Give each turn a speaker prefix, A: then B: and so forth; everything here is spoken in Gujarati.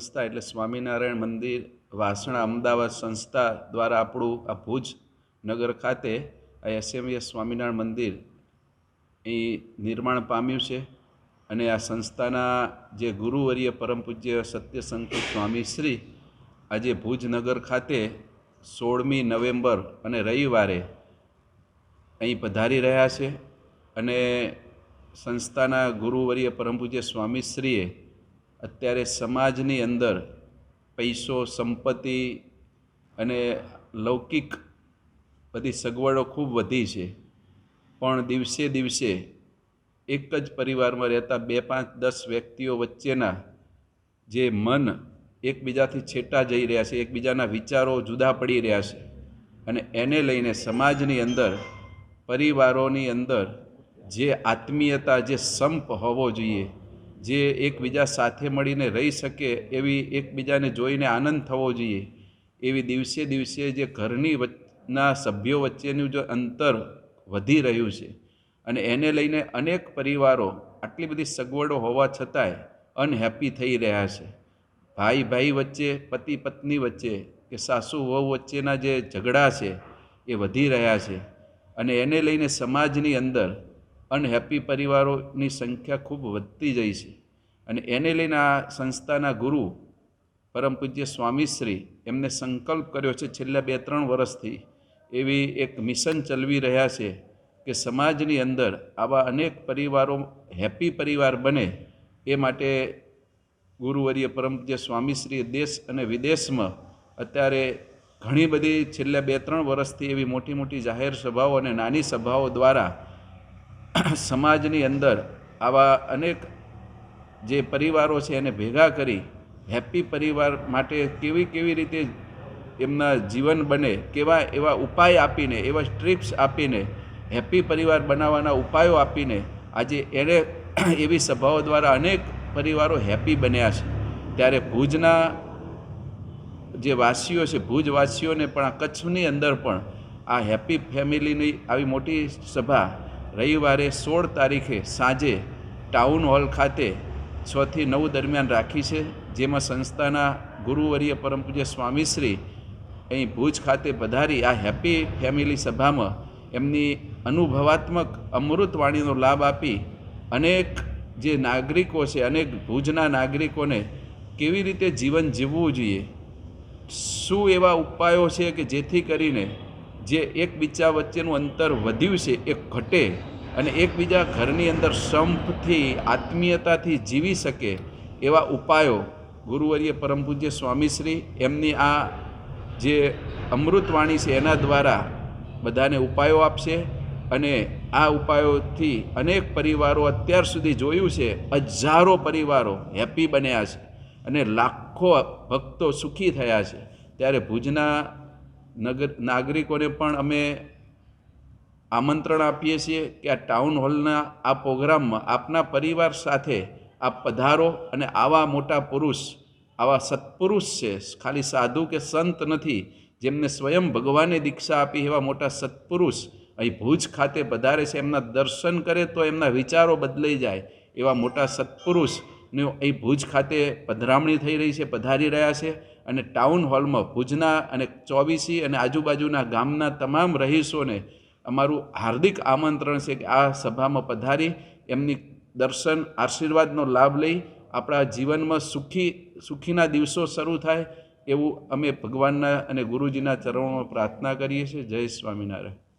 A: સંસ્થા એટલે સ્વામિનારાયણ મંદિર, વાસણા અમદાવાદ સંસ્થા દ્વારા આપણું આ ભુજ નગર ખાતે આ એસએમએસ સ્વામિનારાયણ મંદિર એ નિર્માણ પામ્યું છે. અને આ સંસ્થાના જે ગુરુવર્ય પરમ પૂજ્ય સત્યસંકલ્પ સ્વામી શ્રી આજે ભુજ નગર ખાતે સોળમી નવેમ્બર અને રવિવારે અહીં પધારી રહ્યા છે. અને સંસ્થાના ગુરુવર્ય પરમ પૂજ્ય સ્વામીશ્રીએ અત્યારે સમાજની અંદર પૈસો, સંપત્તિ અને લૌકિક બધી સગવડો ખૂબ વધી છે. પણ દિવસે દિવસે એક જ પરિવારમાં રહેતા બે, પાંચ, દસ વ્યક્તિઓ વચ્ચેના જે મન એકબીજાથી છેટા જઈ રહ્યા છે, એકબીજાના વિચારો જુદા પડી રહ્યા છે. અને એને લઈને સમાજની અંદર, પરિવારોની અંદર જે આત્મીયતા, જે સંપ હોવો જોઈએ જે એકબીજા સાથે મળીને રહી શકે એવી એકબીજાને જોઈને આનંદ થવો જોઈએ. એવી દિવસે દિવસે જે ઘરની વચના સભ્યો વચ્ચેનું જે અંતર વધી રહ્યું છે અને એને લઈને અનેક પરિવારો આટલી બધી સગવડો હોવા છતાંય અનહેપી થઈ રહ્યા છે. ભાઈ ભાઈ વચ્ચે, પતિ પત્ની વચ્ચે કે સાસુ વહુ વચ્ચેના જે ઝઘડા છે એ વધી રહ્યા છે અને એને લઈને સમાજની અંદર અનહેપી પરિવારોની સંખ્યા ખૂબ વધતી જાય છે. અને એને લઈને આ સંસ્થાના ગુરુ પરમ પૂજ્ય સ્વામીશ્રી એમને સંકલ્પ કર્યો છે છેલ્લા બે ત્રણ વર્ષથી. એવી એક મિશન ચલાવી રહ્યા છે કે સમાજની અંદર આવા અનેક પરિવારો હેપી પરિવાર બને એ માટે ગુરુવર્ય પરમપૂજ્ય સ્વામીશ્રીએ દેશ અને વિદેશમાં અત્યારે ઘણી બધી છેલ્લા બે ત્રણ વર્ષથી એવી મોટી મોટી જાહેર સભાઓ અને નાની સભાઓ દ્વારા સમાજની અંદર આવા અનેક જે પરિવારો છે એને ભેગા કરી હેપી પરિવાર માટે કેવી કેવી રીતે એમના જીવન બને, કેવા એવા ઉપાય આપીને, એવા સ્ટ્રીપ્સ આપીને હેપી પરિવાર બનાવવાના ઉપાયો આપીને આજે એણે એવી સભાઓ દ્વારા અનેક પરિવારો હેપી બન્યા છે. ત્યારે ભુજના જે વાસીઓ છે, ભુજવાસીઓને પણ આ કચ્છની અંદર પણ આ હેપી ફેમિલીની આવી મોટી સભા રવિવારે સોળ તારીખે સાંજે ટાઉન હોલ ખાતે છથી નવ દરમિયાન રાખી છે, જેમાં સંસ્થાના ગુરુવર્ય પરમ પૂજ્ય સ્વામીશ્રી અહીં ભુજ ખાતે પધારી આ હેપી ફેમિલી સભામાં એમની અનુભવાત્મક અમૃતવાણીનો લાભ આપી અનેક જે નાગરિકો છે, અનેક ભુજના નાગરિકોને કેવી રીતે જીવન જીવવું જોઈએ? શું એવા ઉપાયો છે કે જેથી કરીને જે એકબીજા વચ્ચેનું અંતર વધ્યું છે, એ ઘટે અને એકબીજા ઘરની અંદર સંપથી, આત્મીયતાથી જીવી શકે એવા ઉપાયો ગુરુવર્ય પરમ પૂજ્ય સ્વામીશ્રી એમની આ જે અમૃતવાણી છે, એના દ્વારા બધાને ઉપાયો આપશે અને આ ઉપાયોથી અનેક પરિવારો અત્યાર સુધી જોયું છે, હજારો પરિવારો હેપી બન્યા છે અને લાખો ભક્તો સુખી થયા છે. ત્યારે ભુજના નગર, નાગરિકોને પણ અમે આમંત્રણ આપીએ છીએ કે આ ટાઉન હોલના, આ પ્રોગ્રામમાં આપના પરિવાર સાથે આપ પધારો અને આવા મોટા પુરુષ, આવા સત્પુરુષ છે, ખાલી સાધુ કે સંત નથી, જેમને સ્વયં ભગવાને દીક્ષા આપી એવા મોટા સત્પુરુષ અહીં ભુજ ખાતે પધારે છે, એમના દર્શન કરે તો એમના વિચારો બદલાઈ જાય, એવા મોટા સત્પુરુષને અહીં ભુજ ખાતે પધરામણી થઈ રહી છે, પધારી રહ્યા છે. અને ટાઉન હોલમાં ભુજના અને ચોવીસી અને આજુબાજુના ગામના તમામ રહીશોને અમારું હાર્દિક આમંત્રણ છે કે આ સભામાં પધારી એમની દર્શન, આશીર્વાદનો લાભ લઈ આપણા જીવનમાં સુખી, સુખીના દિવસો શરૂ થાય એવું અમે ભગવાનના અને ગુરુજીના ચરણોમાં પ્રાર્થના કરીએ છીએ. જય સ્વામિનારાયણ.